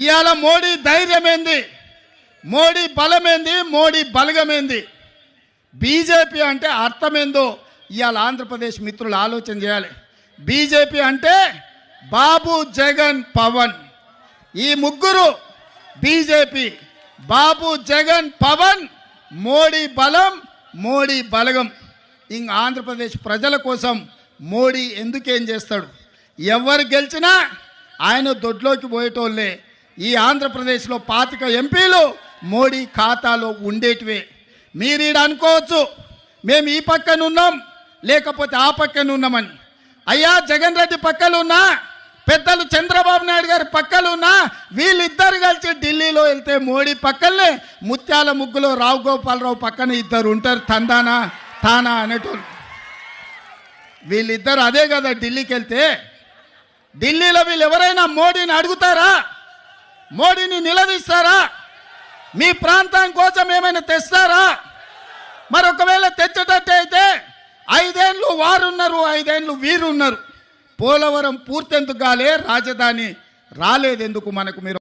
ఇవాళ మోడీ ధైర్యమేంది? మోడీ బలమేంది? మోడీ బలగమేంది? బీజేపీ అంటే అర్థమేందో ఇవాళ ఆంధ్రప్రదేశ్ మిత్రులు ఆలోచన చేయాలి. బీజేపీ అంటే బాబు జగన్ పవన్. ఈ ముగ్గురు బీజేపీ బాబు జగన్ పవన్ మోడీ బలం మోడీ బలగం. ఇంక ఆంధ్రప్రదేశ్ ప్రజల కోసం మోడీ ఎందుకేం చేస్తాడు? ఎవరు గెలిచినా ఆయన దొడ్లోకి పోయేటోళ్ళే. ఈ ఆంధ్రప్రదేశ్లో పాతిక ఎంపీలు మోడీ ఖాతాలో ఉండేటివే. మీరు ఈడ అనుకోవచ్చు మేము ఈ పక్కన ఉన్నాం లేకపోతే ఆ పక్కన ఉన్నామని. అయ్యా జగన్ రెడ్డి పక్కలున్నా పెద్దలు చంద్రబాబు నాయుడు గారి పక్కలున్నా వీళ్ళిద్దరు కలిసి ఢిల్లీలో వెళ్తే మోడీ పక్కనే ముత్యాల ముగ్గులో రావు గోపాలరావు పక్కన ఇద్దరు ఉంటారు తందానా తానా అనేటోళ్ళు. వీళ్ళిద్దరు అదే కదా ఢిల్లీకి వెళ్తే. ఢిల్లీలో వీళ్ళు ఎవరైనా మోడీని అడుగుతారా? మోడీని నిలదీస్తారా? మీ ప్రాంతం కోసం ఏమైనా తెస్తారా? మరి ఒకవేళ తెచ్చేటట్టు అయితే ఐదేళ్ళు వారున్నారు ఐదేళ్ళు వీరున్నారు. పోలవరం పూర్తెందుకు కాలే రాజధాని రాలేదెందుకు మనకు మీరు?